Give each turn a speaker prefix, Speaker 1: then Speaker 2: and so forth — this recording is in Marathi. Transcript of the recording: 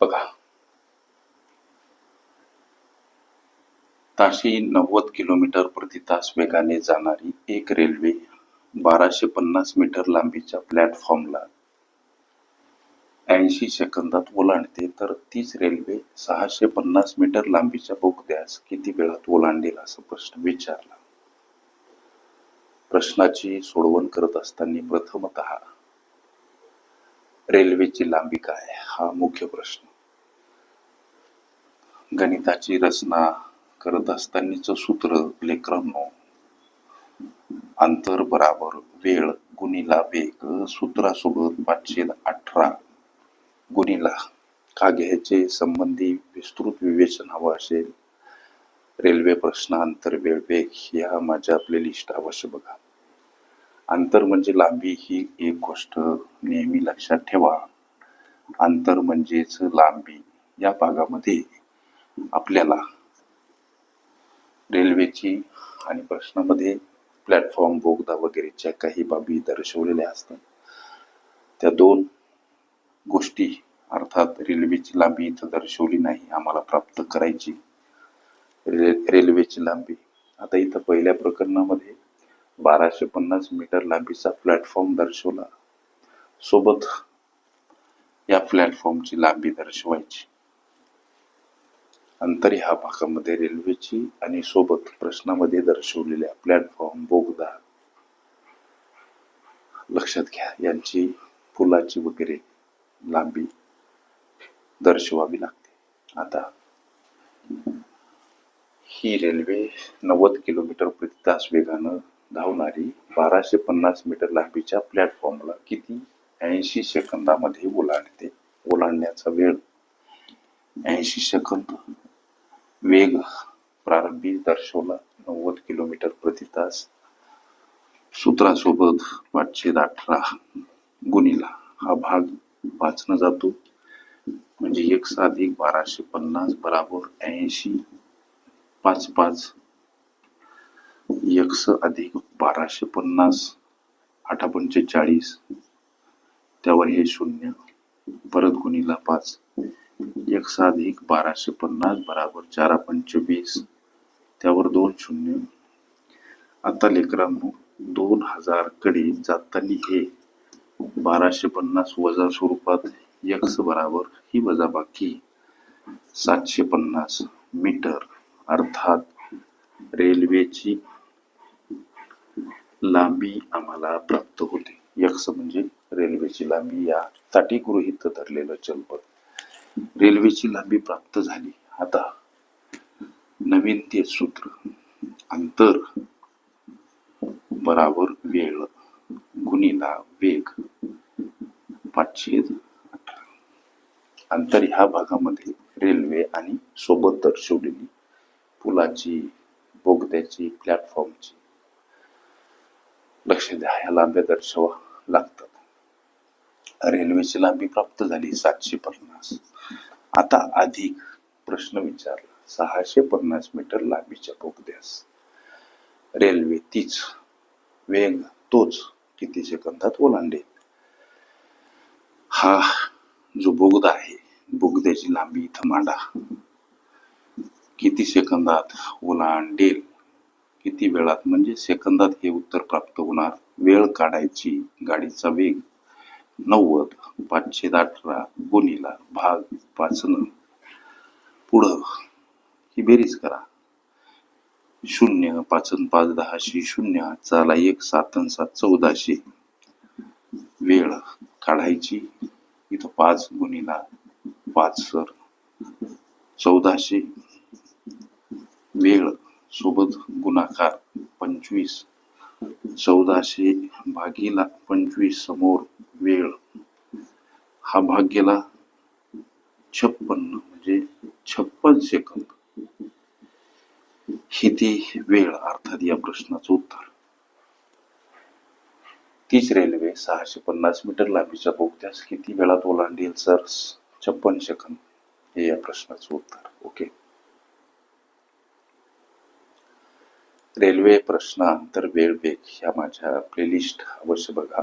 Speaker 1: बघा. ताशी नव्वद किलोमीटर प्रति तास वेगाने जाणारी एक रेल्वे बाराशे पन्नास मीटर लांबीच्या प्लॅटफॉर्मला ऐंशी सेकंदात ओलांडते तर तीच रेल्वे सहाशे पन्नास मीटर लांबीच्या बोगद्यास किती वेळात ओलांडेल असा प्रश्न विचारला. प्रश्नाची सोडवण करत असताना प्रथमत रेल्वेची लांबी काय? हा मुख्य प्रश्न. गणिताची रचना करत असतानाच सूत्र लेकरांनो अंतर बराबर वेळ गुणिला वेग सूत्रासोबत पाचशे अठरा गुणिला. का घ्यायचे? संबंधी विस्तृत विवेचन हवं असेल. रेल्वे प्रश्न अंतर वेळ वेग ह्या माझ्या प्लेलिस्ट अवश्य बघा. अंतर म्हणजे लांबी ही एक गोष्ट. नेहमी लक्षात ठेवा. अंतर म्हणजेच लांबी. या भागामध्ये आपल्याला रेल्वेची आणि प्रश्नामध्ये प्लॅटफॉर्म बोगदा वगैरेच्या काही बाबी दर्शवलेल्या असतात त्या दोन गोष्टी अर्थात रेल्वेची लांबी इथं दर्शवली नाही आम्हाला प्राप्त करायची. रे रेल्वेची लांबी. आता इथं पहिल्या प्रकरणामध्ये बाराशे पन्नास मीटर लांबीचा प्लॅटफॉर्म दर्शवला. सोबत या प्लॅटफॉर्मची लांबी दर्शवायची. अंतर ह्या भागामध्ये रेल्वेची आणि सोबत प्रश्नामध्ये दर्शवलेल्या प्लॅटफॉर्म बोगदा. लक्षात घ्या यांची पुलाची वगैरे लांबी दर्शवावी लागते. आता ही रेल्वे नव्वद किलोमीटर प्रति तास वेगानं धावणारी बाराशे पन्नास मीटर लांबीच्या प्लॅटफॉर्मला किती ऐंशी सेकंदामध्ये ओलांडते ओलांडण्याचा वेळ? ऐंशी सेकंद. वेग प्रारंभी दर्शवला. नव्वद किलोमीटर प्रति तास. सूत्रासोबत पाचशे अठरा गुणीला. हा भाग वाचला जातो. म्हणजे एक अधिक बाराशे पन्नास बराबर ऐंशी पाच पाच. एकस अधिक बाराशे पन्नास आठा पंचेचाळीस. त्यावर हे शून्य. परत गुणीला पाच. एकस एक बाराशे पन्नास बराबर चार पंचवीस त्यावर दोन शून्य. आता लेकरांनो दोन हजारकडे जाताना हे बाराशे पन्नास वजा स्वरूपात एक्स बराबर ही वजा बाकी. सातशे पन्नास मीटर अर्थात रेल्वेची लांबी आम्हाला प्राप्त होते. एक्स म्हणजे रेल्वेची लांबी या साठी धरलेलं चलपद रेल्वेची लांबी प्राप्त झाली. आता नवीन ते सूत्र अंतर बराबर वेळ गुणीला वेग पाचशे अंतर ह्या भागामध्ये रेल्वे आणि सोबत दर्शवलेली पुलाची बोगद्याची प्लॅटफॉर्मची लक्ष द्या. ह्या लांब्या दर्शवा लागतात. रेल्वेची लांबी प्राप्त झाली सातशे पन्नास. आता अधिक प्रश्न विचारला सहाशे पन्नास मीटर लांबीच्या बोगद्यास. रेल्वे तीच वेग तोच किती सेकंदात ओलांडेल? हा जो बोगदा आहे बोगद्याची लांबी इथं मांडा. किती सेकंदात ओलांडेल? किती वेळात? म्हणजे सेकंदात हे उत्तर प्राप्त होणार. वेळ काढायची गाडीचा वेग नव्वद पाचशे अठरा गुणिला भाग पाचनं पुढं ही बेरीज करा. शून्य पाचन पाच दहाशे शून्य चाला एक सातन सात चौदाशे. वेळ काढायची. इथं पाच गुणिला पाच सर. चौदाशे. वेळ सोबत गुणाकार पंचवीस. चौदाशे भागीला पंचवीस समोर. वेळ. हा भाग गेला छप्पन्न म्हणजे छप्पन सेकंद. ती वेळ अर्थात या प्रश्नाचं उत्तर. तीच रेल्वे सहाशे पन्नास मीटर लांबीच्या बोगद्यास किती वेळात ओलांडेल सर? छप्पन सेकंद. हे या प्रश्नाचं उत्तर. ओके. रेल्वे प्रश्न अंतर वेळ वेग ह्या माझ्या प्लेलिस्ट अवश्य बघा.